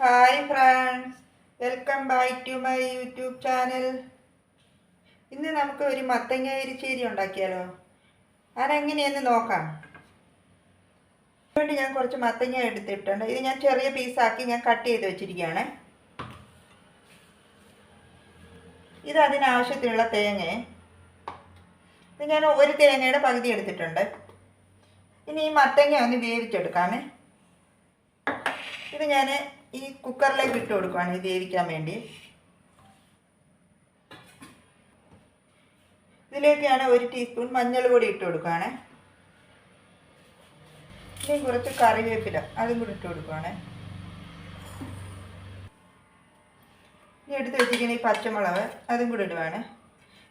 Hi friends welcome back to my YouTube channel ഇന്ന് നമുക്ക് ഒരു മത്തങ്ങ എരിശ്ശേരി ഉണ്ടാക്കിയാലോ അതെങ്ങനെയെന്ന് നോക്കാം. അതുകൊണ്ട് ഞാൻ കുറച്ച് മത്തങ്ങ എടുത്തിട്ടുണ്ട്. ഇത് ഞാൻ ചെറിയ പീസാക്കി ഞാൻ കട്ട് ചെയ്ത് വെച്ചിരിക്കുകയാണ്. ഇത് അതിനാവശ്യത്തിനുള്ള തേങ്ങ. ഇത് ഞാൻ ഒരു തേങ്ങയുടെ പകുതി എടുത്തിട്ടുണ്ട്. ഇനി ഈ മത്തങ്ങ ഒന്ന് വേവിച്ചെടുക്കാമേ. ഇത് ഞാൻ ഈ കുക്കറിലേക്ക് ഇട്ട് കൊടുക്കുവാണ് ഇത് വേവിക്കാൻ വേണ്ടി. ഇതിലേക്കാണ് ഒരു ടീസ്പൂൺ മഞ്ഞൾ പൊടി ഇട്ട് കൊടുക്കുകയാണ് ഇനി കുറച്ച് കറിവേപ്പില അതും കൂടി ഇട്ട് കൊടുക്കുവാണ്. ഇനി എടുത്ത് വെച്ചിരിക്കുന്ന ഈ പച്ചമുളക് അതും കൂടി ഇടുവാണ്.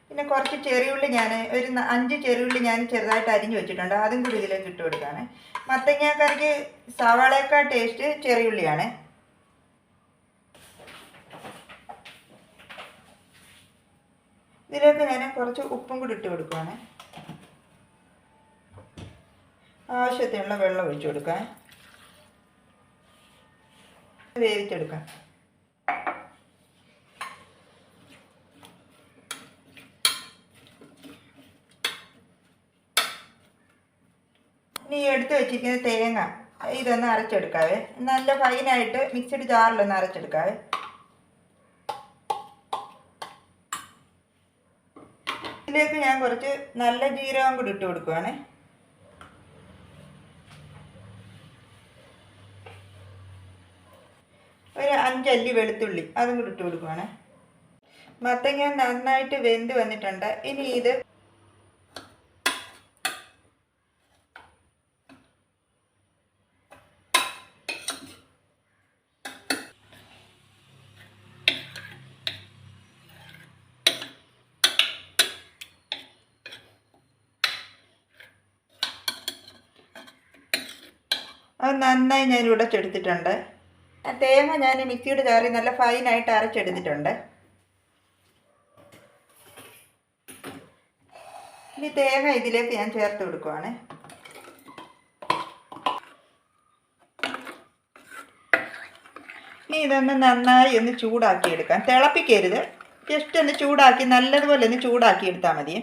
പിന്നെ കുറച്ച് ചെറിയുള്ളി ഞാൻ ഒരു അഞ്ച് ചെറിയുള്ളി ഞാൻ ചെറുതായിട്ട് അരിഞ്ഞു വെച്ചിട്ടുണ്ട് അതും കൂടി ഇതിലേക്ക് ഇട്ട് കൊടുക്കുകയാണ് മത്തങ്ങാക്കറിക്ക് സവാളയേക്കാൾ ടേസ്റ്റ് ചെറിയുള്ളിയാണ്. ഇതിലേക്ക് ഞാൻ കുറച്ച് ഉപ്പും കൂടി ഇട്ട് കൊടുക്കുകയാണ് ആവശ്യത്തിനുള്ള വെള്ളം ഒഴിച്ചു കൊടുക്കാം വേവിച്ചെടുക്കാം. ഇനി എടുത്തു വെച്ചിരിക്കുന്ന തേങ്ങ ഇതൊന്ന് അരച്ചെടുക്കാവേ. നല്ല ഫൈനായിട്ട് മിക്സഡ് ജാറിലൊന്ന് അരച്ചെടുക്കാവേ. ഇതിലേക്ക് ഞാൻ കുറച്ച് നല്ല ജീരകം കൂടി ഇട്ട് കൊടുക്കുവാണേ. ഒരു അഞ്ചല്ലി വെളുത്തുള്ളി അതും കൂടി ഇട്ട് കൊടുക്കുവാണേ. മത്തങ്ങ നന്നായിട്ട് വെന്ത് വന്നിട്ടുണ്ട്. ഇനി ഇത് അത് നന്നായി ഞാൻ ഉടച്ചെടുത്തിട്ടുണ്ട് തേങ്ങ ഞാൻ മിക്സിയുടെ ചാറി നല്ല ഫൈനായിട്ട് അരച്ചെടുത്തിട്ടുണ്ട്. ഇനി തേങ്ങ ഇതിലേക്ക് ഞാൻ ചേർത്ത് കൊടുക്കുവാണ്. ഇനി ഇതൊന്ന് നന്നായി ഒന്ന് ചൂടാക്കി എടുക്കാം തിളപ്പിക്കരുത്. ജസ്റ്റ് ഒന്ന് ചൂടാക്കി നല്ലതുപോലെ ഒന്ന് ചൂടാക്കി എടുത്താൽ മതി.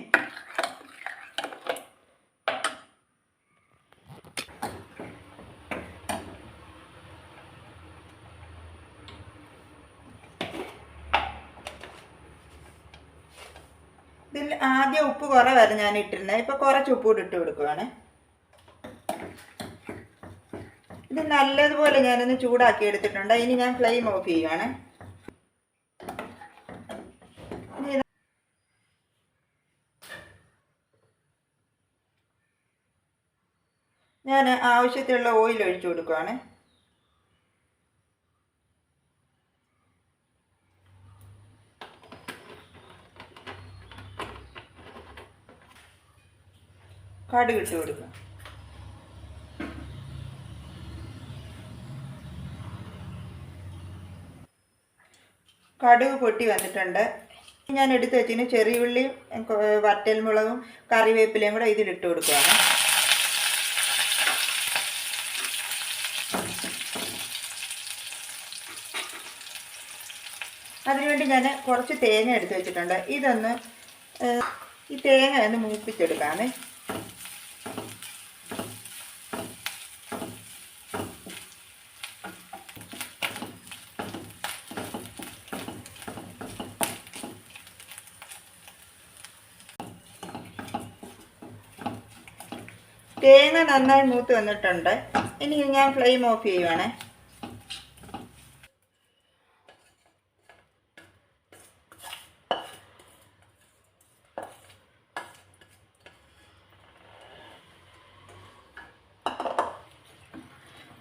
ഇതിൽ ആദ്യം ഉപ്പ് കുറവായിരുന്നു ഞാൻ ഇട്ടിരുന്നത്. ഇപ്പോൾ കുറച്ച് ഉപ്പ് കൂടി ഇട്ട് കൊടുക്കുവാണ്. ഇത് നല്ലതുപോലെ ഞാനൊന്ന് ചൂടാക്കി എടുത്തിട്ടുണ്ട്. ഇനി ഞാൻ ഫ്ലെയിം ഓഫ് ചെയ്യുകയാണ് ഞാൻ ആവശ്യത്തിലുള്ള ഓയിൽ ഒഴിച്ചു കൊടുക്കുവാണ്. കടുക് ഇട്ട് കൊടുക്കുക കടുക് പൊട്ടി വന്നിട്ടുണ്ട്. ഞാൻ എടുത്ത് വെച്ചിന് വറ്റൽ വറ്റൽമുളകും കറിവേപ്പിലയും കൂടെ ഇതിലിട്ട് കൊടുക്കുകയാണ് അതിനുവേണ്ടി ഞാൻ കുറച്ച് തേങ്ങ എടുത്ത് വെച്ചിട്ടുണ്ട്. ഇതൊന്ന് ഈ തേങ്ങ ഒന്ന് മൂപ്പിച്ചെടുക്കാമേ. തേങ്ങ നന്നായി മൂത്ത് വന്നിട്ടുണ്ട്. ഇനി ഞാൻ ഫ്ലെയിം ഓഫ് ചെയ്യുവാണേ.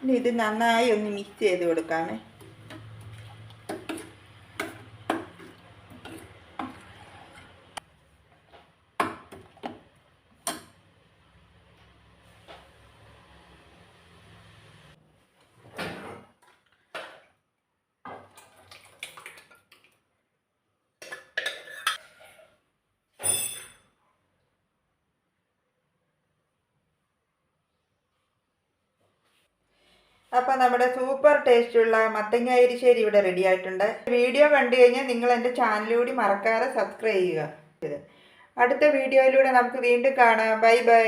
ഇനി ഇത് നന്നായി ഒന്ന് മിക്സ് ചെയ്ത് കൊടുക്കാമേ. അപ്പോൾ നമ്മുടെ സൂപ്പർ ടേസ്റ്റുള്ള മത്തങ്ങ എരിശ്ശേരി ഇവിടെ റെഡി ആയിട്ടുണ്ട്. വീഡിയോ കണ്ടു കഴിഞ്ഞാൽ നിങ്ങൾ എന്റെ ചാനൽ കൂടി മറക്കാതെ സബ്സ്ക്രൈബ് ചെയ്യുക. അടുത്ത വീഡിയോയിലൂടെ നമുക്ക് വീണ്ടും കാണാം. Bye bye